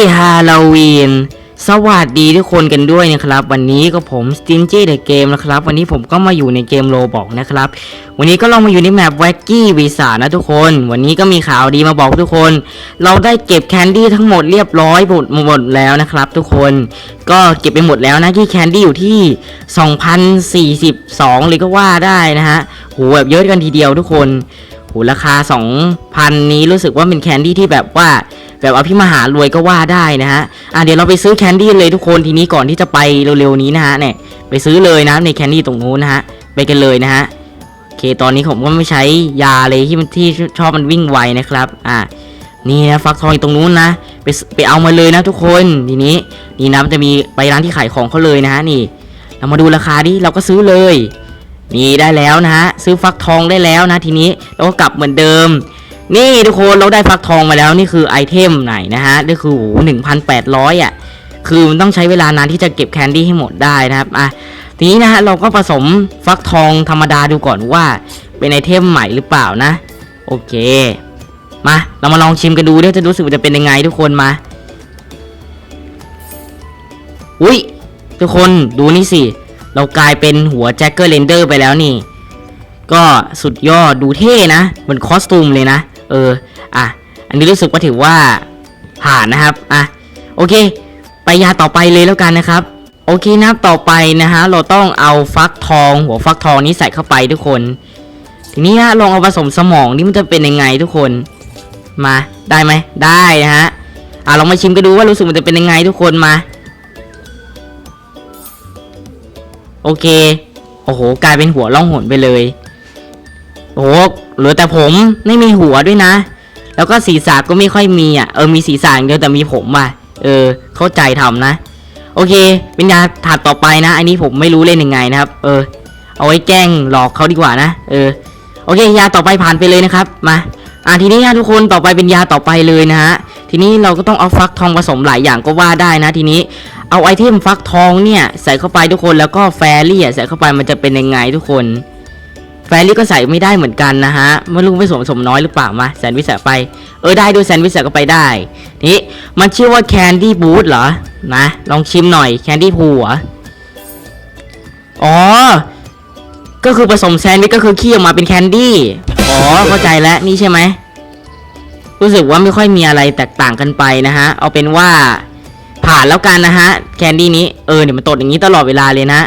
แฮปปี้ฮาโลวีนสวัสดีทุกคนกันด้วยนะครับ วันนี้ก็ผมสตินจี้เดอะเกมนะครับ วันนี้ผมก็มาอยู่ในเกมโลบอกนะครับ วันนี้ก็ลองมาอยู่ในแมปแว็กกี้วีซ่านะทุกคน วันนี้ก็มีข่าวดีมาบอกทุกคน เราได้เก็บแคนดี้ทั้งหมดเรียบร้อยหมดหมดแล้วนะครับ ทุกคนก็เก็บไปหมดแล้วนะที่แคนดี้อยู่ที่ 2,042 เลยก็ว่าได้นะฮะโหแบบเยอะกันทีเดียวทุกคนโหราคา 2,000 นี้รู้สึกว่าเป็นแคนดี้ที่แบบว่า แบบอภิมหารวยก็ว่าได้นะฮะอะเดี๋ยวเราไปซื้อแคนดี้เลยทุกคนทีนี้ก่อนที่จะไปเร็วๆนี้นะฮะเนี่ยไปซื้อเลยนะในแคนดี้ตรงนู้นนะฮะไปกันเลยนะฮะโอเคตอนนี้ผมก็ไม่ใช้ยาเลยที่มันที่ชอบมันวิ่งไวนะครับอะนี่นะฟักทองตรงนู้นนะไปไปเอามาเลยนะทุกคนทีนี้นี่นะมันจะมีไปร้านที่ขายของเขาเลยนะฮะนี่ เรามาดูราคาดิเราก็ซื้อเลยนี่ได้แล้วนะฮะซื้อฟักทองได้แล้วนะทีนี้เราก็กลับเหมือนเดิม นี่ทุกคนเราได้ฟักทองมาแล้วนี่คือไอเทมไหนนะฮะนี่คือโอ้หนึ่งพันแปดร้อยอะคือมันต้องใช้เวลานานที่จะเก็บแคนดี้ให้หมดได้นะครับอะทีนี้นะฮะเราก็ผสมฟักทองธรรมดาดูก่อนว่า เป็นไอเทมใหม่หรือเปล่านะ โอเค มาเรามาลองชิมกันดูด้วยจะรู้สึกจะเป็นยังไงทุกคนมาอุ้ยทุกคนดูนี่สิ เรากลายเป็นหัวแจ็คเกอร์เรนเดอร์ไปแล้วนี่ ก็สุดยอดดูเท่นะเหมือนคอสตูมเลยนะ เออ อะ อันนี้รู้สึกว่าถือว่าผ่านนะครับ อะ โอเค ไปยาต่อไปเลยแล้วกันนะครับ โอเคนะครับต่อไปนะฮะ เราต้องเอาฟักทองหัวฟักทองนี้ใส่เข้าไปทุกคน ทีนี้ฮะลองเอาผสมสมองนี่มันจะเป็นยังไงทุกคน มาได้ไหมได้นะฮะ อะลองมาชิมกันดูว่ารู้สึกมันจะเป็นยังไงทุกคนมา โอเค โอ้โห กลายเป็นหัวล่องหนไปเลย โอ้โห เหลือแต่ผมไม่มีหัวด้วยนะ แล้วก็ศีรษะก็ไม่ค่อยมีอะเออมีศีรษะอย่างเดียวแต่มีผมอะเออ เข้าใจทำนะ โอเคเป็นยาถาดต่อไปนะ อันนี้ผมไม่รู้เล่นยังไงนะครับ เออ เอาไว้แกล้งหลอกเขาดีกว่านะเออโอเคยาต่อไปผ่านไปเลยนะครับมาอ่าทีนี้นะทุกคนต่อไปเป็นยาต่อไปเลยนะฮะทีนี้เราก็ต้องเอาฟักทองผสมหลายอย่างก็ว่าได้นะ ทีนี้เอาไอเทมฟักทองเนี่ยใส่เข้าไปทุกคนแล้วก็แฟรี่ใส่เข้าไปมันจะเป็นยังไงทุกคน แฟรี่ก็ใส่ไม่ได้เหมือนกันนะฮะไม่รู้ไปส่วนผสมน้อยหรือเปล่ามาแซนวิชใส่ไปเออได้ด้วยแซนวิส่เข้าไปได้นี่มันชื่อว่าแคนดี้บูทเหรอนะลองชิมหน่อยแคนดี้พูเหรออ๋อก็คือผสมแซนด์วิชก็คือขี้ออกมาเป็นแคนดี้ อ๋อ เข้าใจแล้วนี่ใช่ไหม รู้สึกว่าไม่ค่อยมีอะไรแตกต่างกันไปนะฮะ เอาเป็นว่าผ่านแล้วกันนะฮะ แคนดี้นี้ เออเนี่ยมันตดอย่างนี้ตลอดเวลาเลยนะ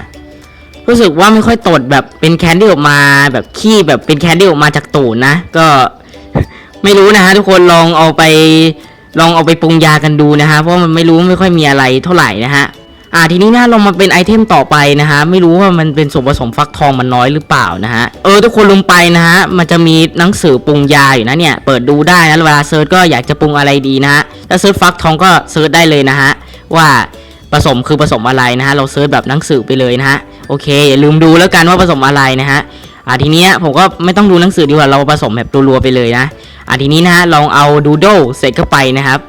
รู้สึกว่าไม่ค่อยตดแบบเป็นแคนดี้ออกมา แบบขี้แบบเป็นแคนดี้ออกมาจากตูดนะ ก็ไม่รู้นะฮะทุกคนลองเอาไปลองเอาไปปรุงยากันดูนะฮะเพราะมันไม่รู้ไม่ค่อยมีอะไรเท่าไหร่นะฮะอ่าทีนี้นะเรามาเป็นไอเทมต่อไปนะฮะไม่รู้ว่ามันเป็นส่วนผสมฟักทองมันน้อยหรือเปล่านะฮะเออทุกคนลงไปนะฮะมันจะมีหนังสือปรุงยาอยู่นะเนี่ยเปิดดูได้นะเวลาเซิร์ชก็อยากจะปรุงอะไรดีนะฮะถ้าเซิร์ชฟักทองก็เซิร์ชได้เลยนะฮะว่าผสมคือผสมอะไรนะฮะเราเซิร์ชแบบหนังสือไปเลยนะฮะ โอเคอย่าลืมดูแล้วกันว่าผสมอะไรนะฮะอ่าทีนี้ผมก็ไม่ต้องดูหนังสือดีกว่าเราผสมแบบรัวๆไปเลยนะอ่าทีนี้นะฮะลองเอาดูโดเสร็จเข้าไปนะครับ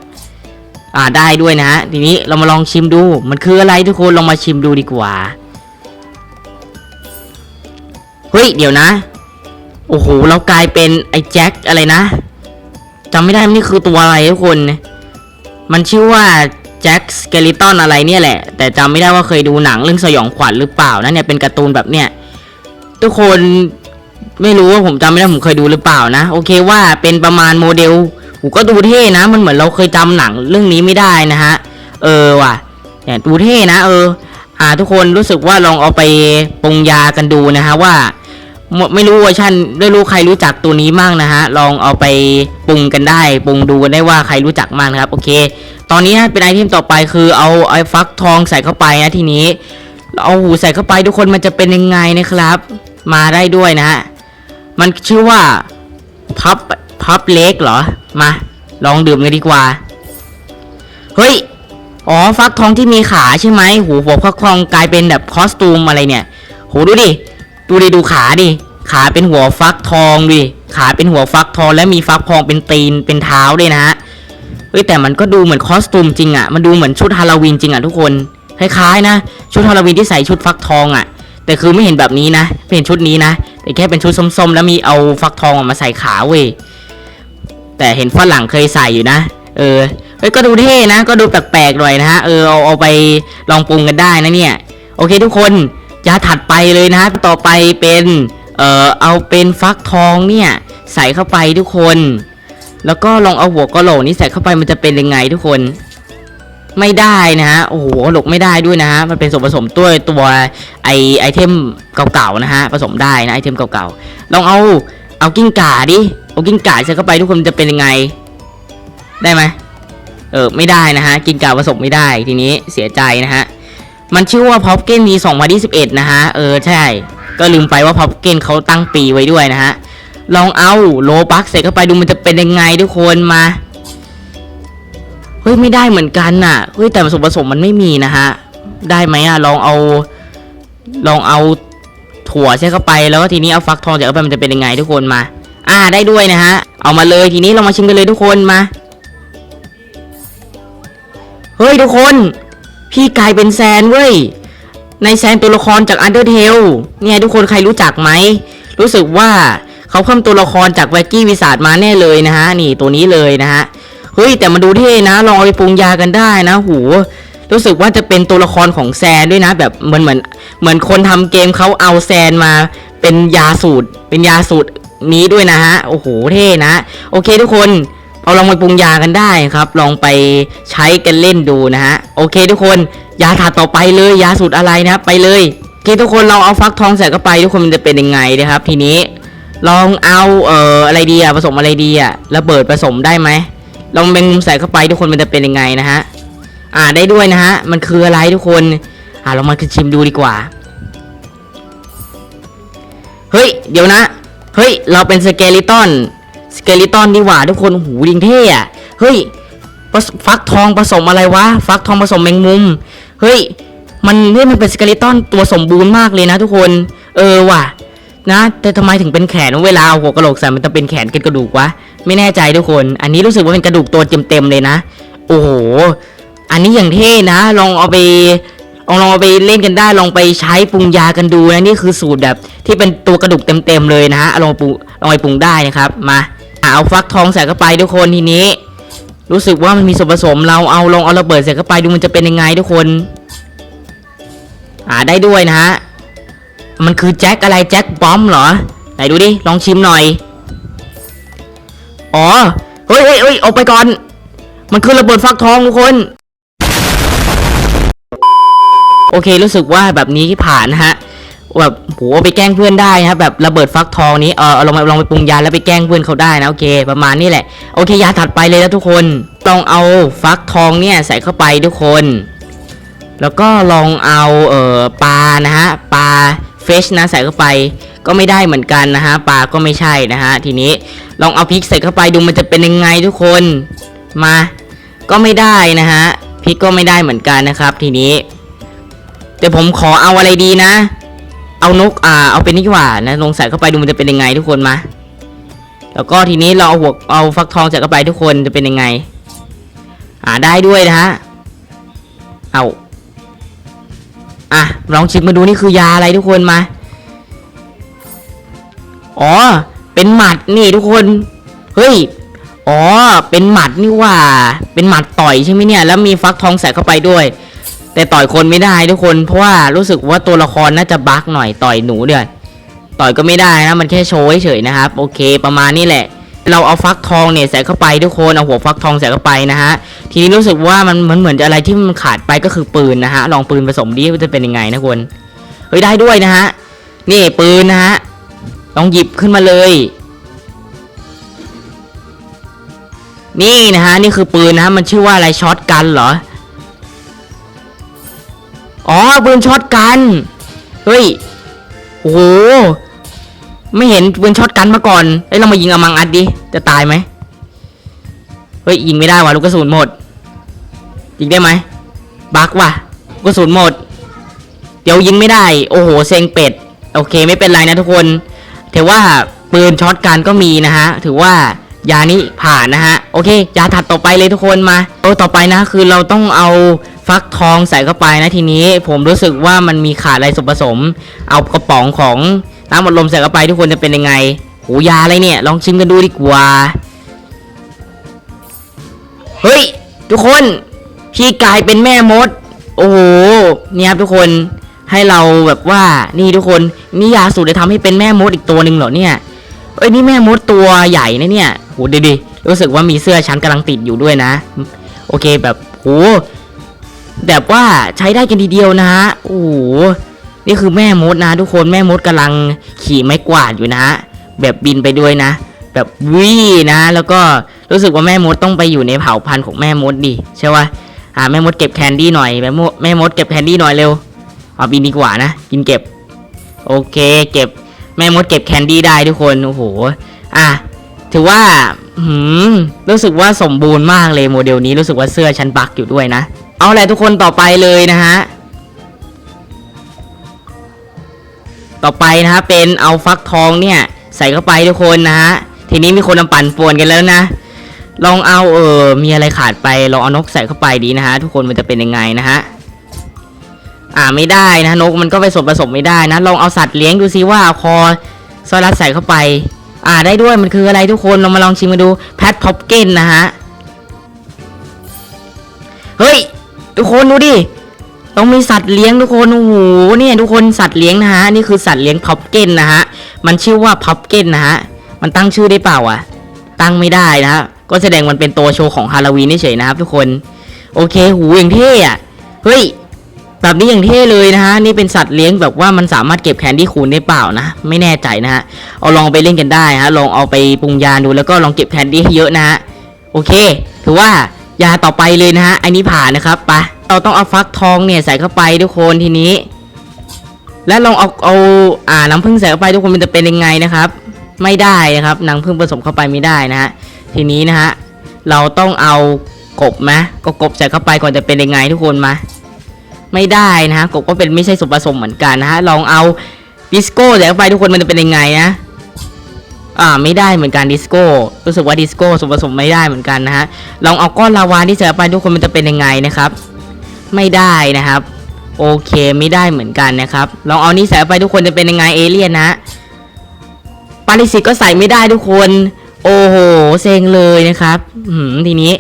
อ่าได้ด้วยนะฮะทีนี้เรามาลองชิมดู มันคืออะไรทุกคนลองมาชิมดูดีกว่าเฮ้ยเดี๋ยวนะ โอ้โหเรากลายเป็นไอ้แจ็คอะไรนะจำไม่ได้มันนี่คือตัวอะไรทุกคน มันชื่อว่า แจ็คสเกลิตันอะไรเนี่ยแหละ แต่จำไม่ได้ว่าเคยดูหนังเรื่องสยองขวัญหรือเปล่านะเนี่ยเป็นการ์ตูนแบบเนี้ยทุกคนไม่รู้ว่าผมจำไม่ได้ผมเคยดูหรือเปล่านะ โอเคว่าเป็นประมาณโมเดลหูก็ดูเท่นะ มันเหมือนเราเคยจำหนังเรื่องนี้ไม่ได้นะฮะเออว่ะเนี่ยดูเท่นะ เออ อ่าทุกคนรู้สึกว่าลองเอาไปปรุงยากันดูนะฮะว่า ไม่รู้เวอร์ชันไม่รู้ใครรู้จักตัวนี้มั่งนะฮะ ลองเอาไปปรุงกันได้ ปรุงดูกันได้ว่าใครรู้จักมั่งครับ โอเค ตอนนี้นะเป็นไอเทมต่อไปคือเอาไอ้ฟักทองใส่เข้าไปนะทีนี้ เอาหูใส่เข้าไปทุกคนมันจะเป็นยังไงนะครับ มาได้ด้วยนะฮะ มันชื่อว่าพับพับเล็กเหรอ มา ลองดื่มกันดีกว่า เฮ้ย อ๋อ ฟักทองที่มีขาใช่ไหมหูหัวฟักทองกลายเป็นแบบคอสตูมอะไรเนี่ย โหดูดิ ดูดิดูขาดิ ขาเป็นหัวฟักทองดิ ขาเป็นหัวฟักทองและมีฟักทองเป็นตีนเป็นเท้าด้วยนะฮะ เฮ้ยแต่มันก็ดูเหมือนคอสตูมจริงอะ่ะ มันดูเหมือนชุดฮาโลวีนจริงอะ่ะทุกคน คล้ายๆนะ ชุดฮาโลวีนที่ใส่ชุดฟักทองอะ่ะ แต่คือไม่เห็นแบบนี้นะ ไม่เห็นชุดนี้นะ แต่แค่เป็นชุดส้มๆ แล้วมีเอาฟักทองออกมาใส่ขาเว้ย แต่เห็นฝรั่งเคยใส่อยู่นะ เออ เฮ้ยก็ดูเท่นะ ก็ดูแปลกๆหน่อยนะฮะ เออเอาเอาไปลองปรุงกันได้นะเนี่ย โอเคทุกคน ยาถัดไปเลยนะฮะต่อไปเป็นเอ่อเอาเป็นฟักทองเนี่ยใส่เข้าไปทุกคน แล้วก็ลองเอาหัวกะโหลกนี้ใส่เข้าไปมันจะเป็นยังไงทุกคน ไม่ได้นะฮะโอ้โหหลกไม่ได้ด้วยนะฮะมันเป็นส่วนผสมตัวตัวไอไอเทมเก่าๆนะฮะผสมได้นะไอเทมเก่าๆลองเอาเอากิ้งก่าดิเอากิ้งก่าใส่เข้าไปทุกคนจะเป็นยังไง ได้ไหมเออไม่ได้นะฮะกิ้งก่าผสมไม่ได้ทีนี้เสียใจนะฮะ มันชื่อว่าพ็อปเกนมี2021 นะฮะ เออ ใช่ ก็ลืมไปว่าพ็อปเกนเขาตั้งปีไว้ด้วยนะฮะ ลองเอาโลบักใส่เข้าไปดูมันจะเป็นยังไงทุกคนมา เฮ้ย ไม่ได้เหมือนกันน่ะ เฮ้ย แต่ส่วนผสมมันไม่มีนะฮะ ได้ไหมอะ ลองเอา ลองเอาถั่วใส่เข้าไป แล้วก็ทีนี้เอาฟักทองใส่เข้าไปมันจะเป็นยังไงทุกคนมา อ่า ได้ด้วยนะฮะ เอามาเลย ทีนี้เรามาชิมกันเลยทุกคนมา เฮ้ยทุกคน พี่กลายเป็นแซนเว้ยในแซนตัวละครจาก Undertale เนี่ยทุกคนใครรู้จักไหม รู้สึกว่าเขาเพิ่มตัวละครจากแวกกี้วิสาดมาแน่เลยนะฮะ นี่ตัวนี้เลยนะฮะ เฮ้ย แต่มันดูเท่นะ ลองเอาไปปรุงยากันได้นะหูรู้สึกว่าจะเป็นตัวละครของแซนด้วยนะ แบบเหมือนเหมือนเหมือนคนทำเกมเขาเอาแซนมาเป็นยาสูตร เป็นยาสูตรนี้ด้วยนะฮะ โอ้โหเท่นะ โอเคทุกคน เอาลองไปปรุงยากันได้ครับ ลองไปใช้กันเล่นดูนะฮะโอเค ทุกคนยาถาดต่อไปเลยยาสูตรอะไรนะไปเลยโอเคทุกคนเราเอาฟักทองใส่เข้าไป ทุกคนมันจะเป็นยังไงนะครับ ทีนี้ลองเอาเอ่ออะไรดีอะผสมอะไรดีอะระเบิดผสมได้ไหมลองเป็นมุมใส่เข้าไปทุกคนมันจะเป็นยังไงนะฮะอ่าได้ด้วยนะฮะมันคืออะไรทุกคนอ่าเรามาชิมดูดีกว่าเฮ้ยเดี๋ยวนะเฮ้ยเราเป็นสเกลิตอน สเกลิตอนดีกว่าทุกคนหูดิงเท่อะเฮ้ยฟักทองผสมอะไรวะ ฟักทองผสมแมงมุม เฮ้ย มันเฮ้ยมันเป็นสเกลิตอนตัวสมบูรณ์มากเลยนะทุกคน เออว่ะ นะ แต่ทำไมถึงเป็นแขนเวลาเอาหัวกระโหลกใส่มันจะเป็นแขนเป็นกระดูกวะ ไม่แน่ใจทุกคน อันนี้รู้สึกว่าเป็นกระดูกตัวเต็มๆเลยนะ โอ้โห อันนี้อย่างเท่นะ ลองเอาไปลองลองเอาไปเล่นกันได้ ลองไปใช้ปรุงยากันดูนะ นี่คือสูตรแบบที่เป็นตัวกระดูกเต็มๆเลยนะฮะเลองปรุงลองไปปรุงได้นะครับ มา เอาฟักทองใส่เข้าไปทุกคนทีนี้ รู้สึกว่ามันมีส่วนผสมเราเอาลองเอาระเบิดใส่เข้าไปดูมันจะเป็นยังไงทุกคนอ่าได้ด้วยนะฮะมันคือแจ็คอะไรแจ็คบอมเหรอไหนดูดิลองชิมหน่อยอ๋อเฮ้ยเฮ้ยเฮ้ยออกไปก่อน มันคือระเบิดฟักทองทุกคนโอเครู้สึกว่าแบบนี้ผ่านนะฮะ แบบโหไปแกล้งเพื่อนได้นะครับแบบระเบิดฟักทองนี้เออลองไปลองไปปรุงยาแล้วไปแกล้งเพื่อนเขาได้นะโอเคประมาณนี้แหละโอเคยาถัดไปเลยนะทุกคนต้องเอาฟักทองเนี่ยใส่เข้าไปทุกคน แล้วก็ลองเอาเอ่อปลานะฮะปลาเฟชนะใส่เข้าไปก็ไม่ได้เหมือนกันนะฮะปลาก็ไม่ใช่นะฮะทีนี้ลองเอาพริกใส่เข้าไปดูมันจะเป็นยังไงทุกคนมาก็ไม่ได้นะฮะพริกก็ไม่ได้เหมือนกันนะครับ ทีนี้แต่ผมขอเอาอะไรดีนะ เอานกอ่าเอาเป็นนี่ว่านะลองใส่เข้าไปดูมันจะเป็นยังไงทุกคนมา แล้วก็ทีนี้เราเอาหัวเอาฟักทองใส่เข้าไปทุกคนจะเป็นยังไง อ่าได้ด้วยนะฮะเอาอะลองชิมมาดูนี่คือยาอะไรทุกคนมา อ๋อ เป็นหมัดนี่ทุกคน เฮ้ย อ๋อ เป็นหมัดนี่ว่า เป็นหมัดต่อยใช่ไหมเนี่ย แล้วมีฟักทองใส่เข้าไปด้วย แต่ต่อยคนไม่ได้ทุกคน เพราะว่ารู้สึกว่าตัวละครน่าจะบั๊กหน่อยต่อยหนูเดี๋ยต่อยก็ไม่ได้นะมันแค่โชว์เฉยนะครับ โอเค ประมาณนี้แหละ เราเอาฟักทองเนี่ยใส่เข้าไปทุกคนเอาหัวฟักทองใส่เข้าไปนะฮะทีนี้รู้สึกว่ามันมันเหมือนจะอะไรที่มันขาดไปก็คือปืนนะฮะลองปืนผสมดิว่าจะเป็นยังไงนะคุณเฮ้ยได้ด้วยนะฮะนี่ปืนนะฮะลองหยิบขึ้นมาเลย นี่นะฮะนี่คือปืนนะฮะมันชื่อว่าอะไรช็อตกันเหรอ อ๋อปืนช็อตกัน เฮ้ย โอ้โห ไม่เห็นปืนช็อตกันมาก่อน เอ้ยเรามายิงอมังอัดดิ จะตายไหม เฮ้ยยิงไม่ได้ว่ะลูกกระสุนหมด ยิงได้ไหม บักว่ะลูกกระสุนหมด เดี๋ยวยิงไม่ได้ โอ้โหเซ็งเป็ด โอเคไม่เป็นไรนะทุกคนถือว่าปืนช็อตกันก็มีนะฮะ ถือว่ายานี้ผ่านนะฮะ โอเค ยาถัดต่อไปเลยทุกคนมา โอ้ต่อไปนะคือเราต้องเอา ฟักทองใส่เข้าไปนะทีนี้ผมรู้สึกว่ามันมีขาดอะไรส่วนผสม เอากระป๋องของน้ำอัดลมใส่เข้าไปทุกคนจะเป็นยังไงโหยาอะไรเนี่ย ลองชิมกันดูดีกว่า เฮ้ย ทุกคนพี่กลายเป็นแม่มด โอ้โหเนี่ยครับทุกคนให้เราแบบว่านี่ทุกคนนี่ยาสูตรจะทำให้เป็นแม่มดอีกตัวหนึ่งเหรอเนี่ยเอ้ยนี่แม่มดตัวใหญ่นะเนี่ยโหดูดิรู้สึกว่ามีเสื้อชั้นกำลังติดอยู่ด้วยนะ โอเคแบบโห แบบว่าใช้ได้กันทีเดียวนะฮะโอ้โหนี่คือแม่มดนะ ทุกคนแม่มดกำลังขี่ไม้กวาดอยู่นะฮะแบบบินไปด้วยนะ แบบวินะ แล้วก็รู้สึกว่าแม่มดต้องไปอยู่ในเผ่าพันธุ์ของแม่มดดิใช่ปะอ่าแม่มดเก็บแคนดี้หน่อยแม่มดแม่มดเก็บแคนดี้หน่อยเร็วเอาบินดีกว่านะกินเก็บ โอเค เก็บแม่มดเก็บแคนดี้ได้ทุกคนโอ้โหอะถือว่าหืมรู้สึกว่าสมบูรณ์มากเลยโมเดลนี้รู้สึกว่าเสื้อชั้นบักอยู่ด้วยนะ เอาแหละทุกคนต่อไปเลยนะฮะ ต่อไปนะฮะเป็นเอาฟักทองเนี่ย ใส่เข้าไปทุกคนนะฮะ ทีนี้มีคนมาปั่นป่วนกันแล้วนะ ลองเอาเออมีอะไรขาดไปลองเอานกใส่เข้าไปดีนะฮะทุกคนมันจะเป็นยังไงนะฮะ อ่าไม่ได้นะนกมันก็ไปส่วนผสมไม่ได้นะ ลองเอาสัตว์เลี้ยงดูซิว่าเอาคอซอรัสใส่เข้าไปอ่าได้ด้วยมันคืออะไรทุกคนลองมาลองชิมมาดูแพทพ็อปเกนนะฮะ เฮ้ย ทุกคนดูดิต้องมีสัตว์เลี้ยงทุกคนโอ้โหเนี่ยทุกคนสัตว์เลี้ยงนะฮะนี่คือสัตว์เลี้ยงพับเก้นนะฮะมันชื่อว่าพับเก้นนะฮะมันตั้งชื่อได้เปล่าอะ ตั้งไม่ได้นะฮะก็แสดงมันเป็นตัวโชว์ของฮาโลวีนเฉยนะครับ ทุกคนโอเคหูอย่างเท่อะเฮ้ยแบบนี้อย่างเท่เลยนะฮะนี่เป็นสัตว์เลี้ยงแบบว่ามันสามารถเก็บแคนดี้คูณได้เปล่านะไม่แน่ใจนะฮะเอาลองไปเล่นกันได้ฮะลองเอาไปปรุงยาดูแล้วก็ลองเก็บแคนดี้ให้เยอะนะฮะโอเค ถือว่ายาต่อไปเลยนะฮะอันนี้ผ่านนะครับไป เราต้องเอาฟักทองเนี่ยใส่เข้าไปทุกคนทีนี้ และลองเอาเอาอ่าน้ำผึ้งใส่เข้าไปทุกคนมันจะเป็นยังไงนะครับ ไม่ได้นะครับน้ำผึ้งผสมเข้าไปไม่ได้นะฮะทีนี้นะฮะเราต้องเอากบไหมก็กบใส่เข้าไปก่อนจะเป็นยังไงทุกคนมา ไม่ได้นะฮะกบก็เป็นไม่ใช่ส่วนผสมเหมือนกันนะฮะลองเอาดิสโก้ใส่เข้าไปทุกคนมันจะเป็นยังไงนะอ่าไม่ได้เหมือนกันดิสโก้รู้สึกว่าดิสโก้ส่วนผสมไม่ได้เหมือนกันนะฮะลองเอาก้อนลาวาที่ใส่ไปทุกคนมันจะเป็นยังไงนะครับ ไม่ได้นะครับ โอเคไม่ได้เหมือนกันนะครับ ลองเอานี่ใส่ไปทุกคนจะเป็นยังไงเอเลี่ยนนะปาริสิตก็ใส่ไม่ได้ทุกคน โอ้โหเซ็งเลยนะครับหืมทีนี้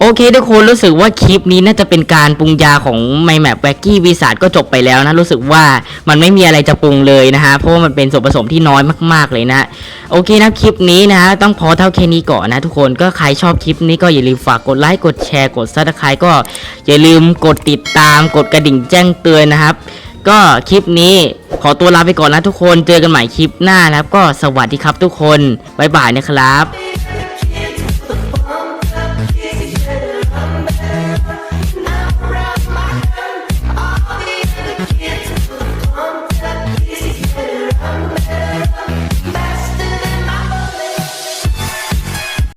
โอเคทุกคนรู้สึกว่าคลิปนี้น่าจะเป็นการปรุงยาของไมแมปแวกกี้วิสาดก็จบไปแล้วนะ รู้สึกว่ามันไม่มีอะไรจะปรุงเลยนะฮะ เพราะว่ามันเป็นส่วนผสมที่น้อยมากๆเลยนะโอเคนะคลิปนี้นะฮะต้องพอเท่าแค่นี้ก่อนนะทุกคนก็ใครชอบคลิปนี้ก็อย่าลืมฝากกดไลค์กดแชร์กดซับสไครต์ก็อย่าลืมกดติดตามกดกระดิ่งแจ้งเตือนนะครับ ก็คลิปนี้ขอตัวลาไปก่อนนะทุกคนเจอกันใหม่คลิปหน้านะครับ ก็สวัสดีครับทุกคนบ๊ายบายนะครับ